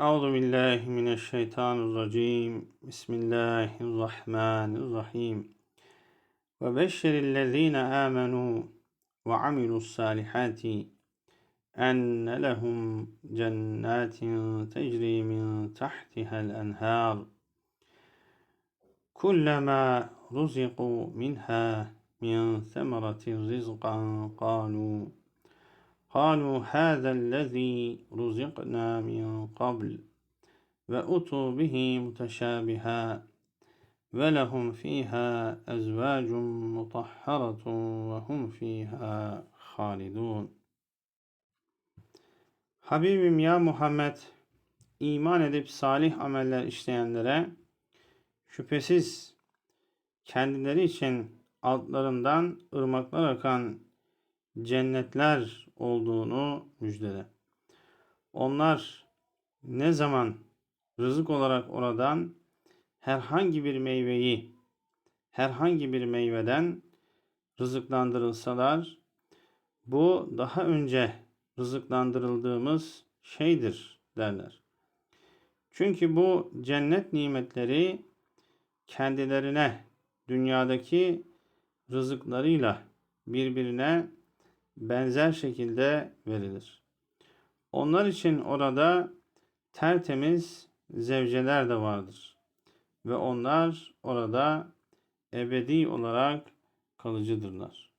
أعوذ بالله من الشيطان الرجيم. بسم الله الرحمن الرحيم. وبشر الذين آمنوا وعملوا الصالحات أن لهم جنات تجري من تحتها الأنهار. كلما رزقوا منها من ثمرة رزقا قالوا هذا الذي رزقنا من قبل وأتوا به متشابها ولهم فيها أزواج مطهرة وهم فيها خالدون Habibim ya Muhammed iman edip salih ameller işleyenlere şüphesiz kendileri için altlarından ırmaklar akan cennetler olduğunu müjdele. Onlar ne zaman rızık olarak oradan herhangi bir meyveyi herhangi bir meyveden rızıklandırılsalar bu daha önce rızıklandırıldığımız şeydir derler. Çünkü bu cennet nimetleri kendilerine dünyadaki rızıklarıyla birbirine benzer şekilde verilir. Onlar için orada tertemiz zevceler de vardır. Ve onlar orada ebedi olarak kalıcıdırlar.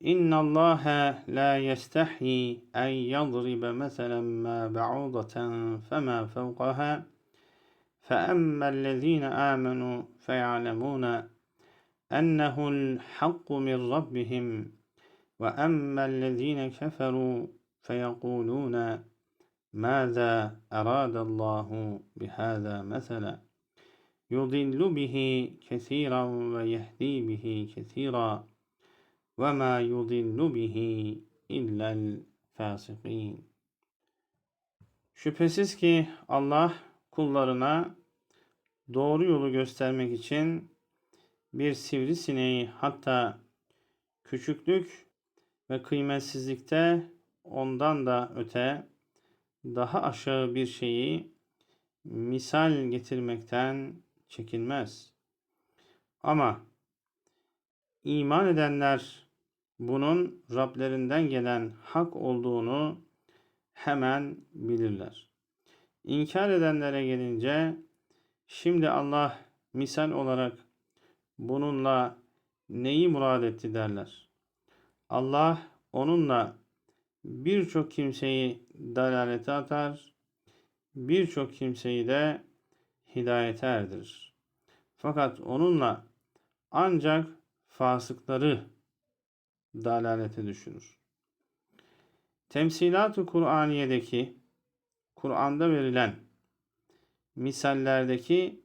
İnna Allah la yestahyi en yadribe meselen ma ba'udaten fema fevqaha فأما الذين آمنوا فيعلمون أنه الحق من ربهم وأما الذين كفروا فيقولون ماذا أراد الله بهذا مثلا يضل به كثيرا ويهدي به كثيرا وما يضل به إلا الفاسقين Şüphesiz ki Allah kullarına doğru yolu göstermek için bir sivrisineği hatta küçüklük ve kıymetsizlikte ondan da öte daha aşağı bir şeyi misal getirmekten çekinmez. Ama iman edenler bunun Rablerinden gelen hak olduğunu hemen bilirler. İnkar edenlere gelince şimdi Allah misal olarak bununla neyi murad etti derler. Allah onunla birçok kimseyi dalalete atar, birçok kimseyi de hidayete erdirir. Fakat onunla ancak fasıkları dalalete düşürür. Temsilat-ı Kur'aniye'deki Kur'an'da verilen misallerdeki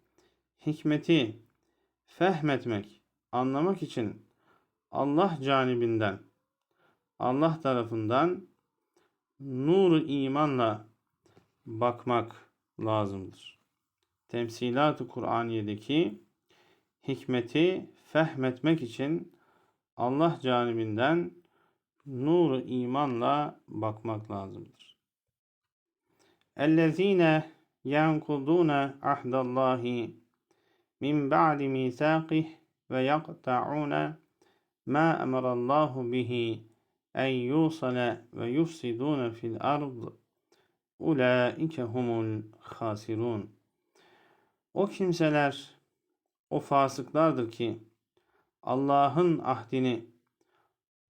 hikmeti fehmetmek, anlamak için Allah canibinden, Allah tarafından nuru imanla bakmak lazımdır. Temsilat-ı Kur'aniye'deki hikmeti fehmetmek için Allah canibinden nuru imanla bakmak lazımdır. Ellezine yankuduna ahdallahi min ba'di misaqih ve yaqta'una ma emarallahu bihi en yusala ve yufsiduna fil ard ulaike humul hasirun. O kimseler o fasıklardır ki Allah'ın ahdini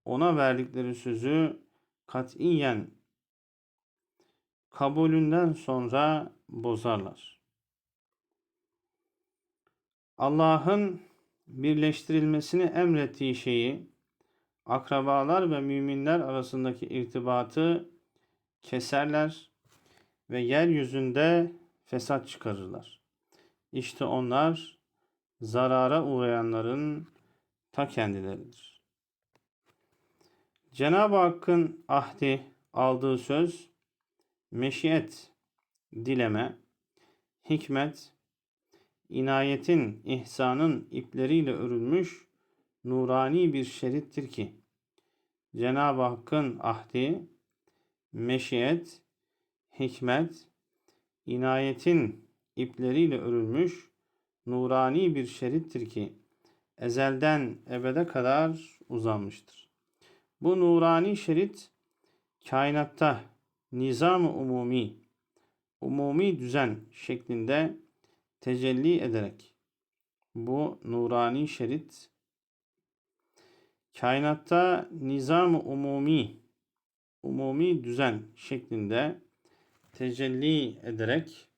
ona verdikleri sözü katiyen kabulünden sonra bozarlar. Allah'ın birleştirilmesini emrettiği şeyi akrabalar ve müminler arasındaki irtibatı keserler ve yeryüzünde fesat çıkarırlar. İşte onlar zarara uğrayanların ta kendileridir. Cenab-ı Hakk'ın ahdi aldığı söz meşiyet, dileme, hikmet, inayetin, ihsanın ipleriyle örülmüş nurani bir şerittir ki Cenab-ı Hakk'ın ahdi, meşiyet, hikmet, inayetin ipleriyle örülmüş nurani bir şerittir ki ezelden ebede kadar uzanmıştır. Bu nurani şerit kainatta nizam-ı umumi, umumi düzen şeklinde tecelli ederek. Bu nurani şerit. Kainatta nizam-ı umumi, umumi düzen şeklinde tecelli ederek,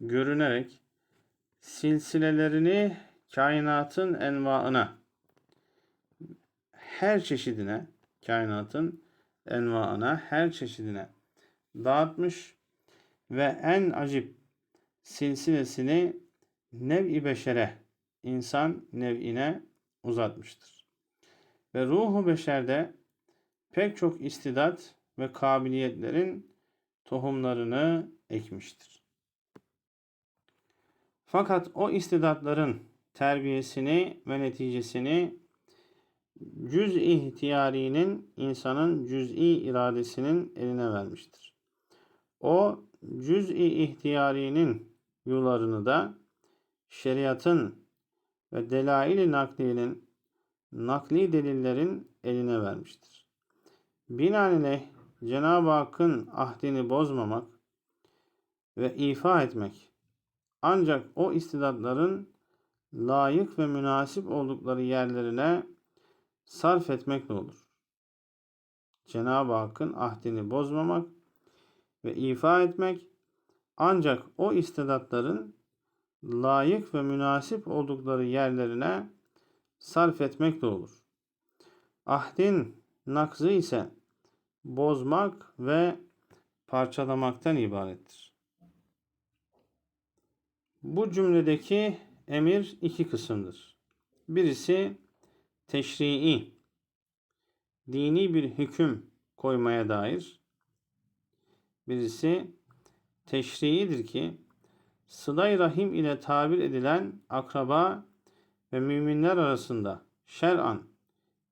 görünerek silsilelerini kainatın envaına, her çeşidine, kainatın envaına, her çeşidine dağıtmış ve en acip silsilesini nev-i beşere, insan nev'ine uzatmıştır. Ve ruhu beşerde pek çok istidat ve kabiliyetlerin tohumlarını ekmiştir. Fakat o istidatların terbiyesini ve neticesini cüz ihtiyarinin insanın cüz'i iradesinin eline vermiştir. O cüz-i ihtiyarinin yularını da şeriatın ve delail-i nakliyenin nakli delillerin eline vermiştir. Binaenaleyh Cenab-ı Hakk'ın ahdini bozmamak ve ifa etmek ancak o istidatların layık ve münasip oldukları yerlerine sarf etmekle olur. Cenab-ı Hakk'ın ahdini bozmamak ve ifa etmek ancak o istidatların layık ve münasip oldukları yerlerine sarf etmekle olur. Ahdin nakzı ise bozmak ve parçalamaktan ibarettir. Bu cümledeki emir iki kısımdır. Birisi teşrii, dini bir hüküm koymaya dair. Birisi teşriidir ki sılay rahim ile tabir edilen akraba ve müminler arasında şer'an,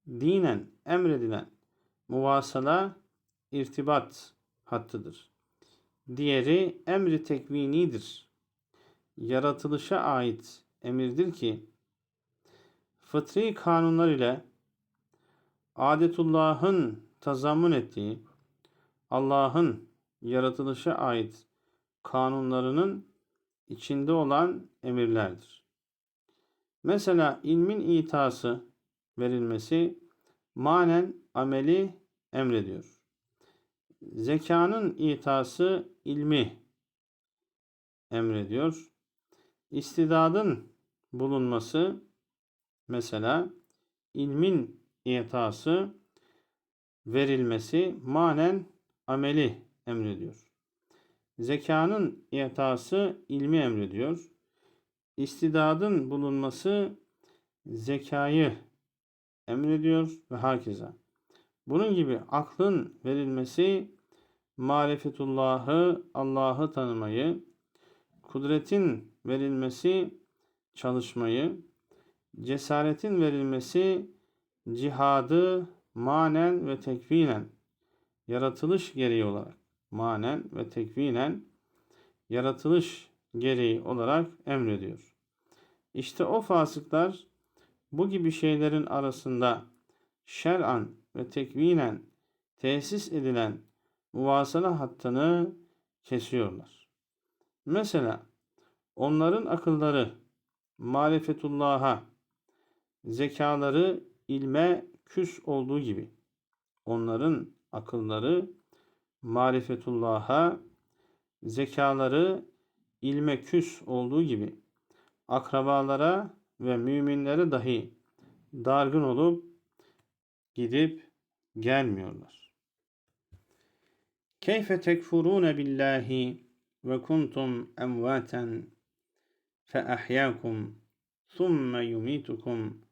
dinen emredilen muvasala irtibat hattıdır. Diğeri emri tekvinidir. Yaratılışa ait emirdir ki fıtri kanunlar ile adetullah'ın tazammun ettiği Allah'ın yaratılışa ait kanunlarının içinde olan emirlerdir. Mesela ilmin itası verilmesi manen ameli emrediyor. Zekanın itası ilmi emrediyor. İstidadın bulunması mesela ilmin itası verilmesi manen ameli emrediyor. Zekanın itası ilmi emrediyor. İstidadın bulunması zekayı emrediyor ve hakeza. Bunun gibi aklın verilmesi marifetullahı, Allah'ı tanımayı, kudretin verilmesi çalışmayı, cesaretin verilmesi cihadı manen ve tekvinen yaratılış gereği olarak manen ve tekvinen yaratılış gereği olarak emrediyor. İşte o fasıklar bu gibi şeylerin arasında şer'an ve tekvinen tesis edilen muvasala hattını kesiyorlar. Mesela onların akılları marifetullah'a, zekaları ilme küs olduğu gibi onların akılları marifetullah'a, zekaları ilme küs olduğu gibi akrabalara ve müminlere dahi dargın olup gidip gelmiyorlar. Keyfe tekfurune billahi ve kuntum emvaten fe ahyakum thumme yumitukum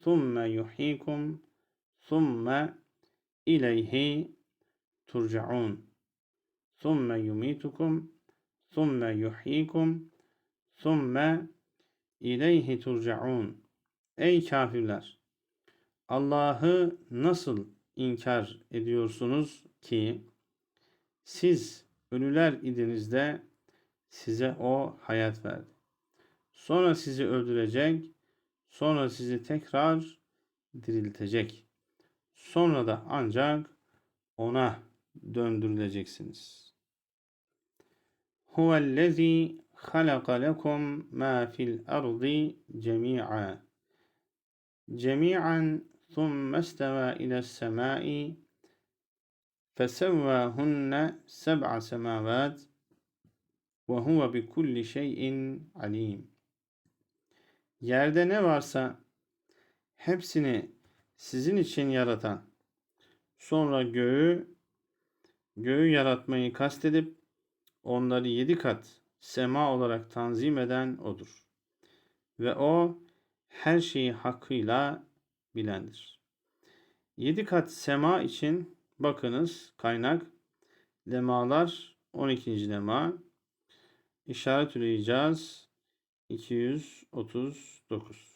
thumme yuhyikum thumme ileyhi turcaun. Thumme yumitukum thumme yuhyikum thumme ileyhi turcaun. Ey kafirler! Allah'ı nasıl inkar ediyorsunuz ki siz ölüler idiniz de size o hayat verdi. Sonra sizi öldürecek, sonra sizi tekrar diriltecek. Sonra da ancak ona döndürüleceksiniz. Huvellezî halaka lekum ma fil ardı cemi'a. Cemi'an ثُمَّ اسْتَوَى إِلَى السَّمَاءِ فَسَوَّاهُنَّ سَبْعَ سَمَاوَاتٍ وَهُوَ بِكُلِّ شَيْءٍ عَلِيمٌ Yerde ne varsa hepsini sizin için yaratan, sonra göğü, göğü yaratmayı kastedip onları yedi kat sema olarak tanzim eden O'dur. Ve O her şeyi hakkıyla bilendir. Yedi kat sema için bakınız kaynak lemalar 12. lema işaret icaz 239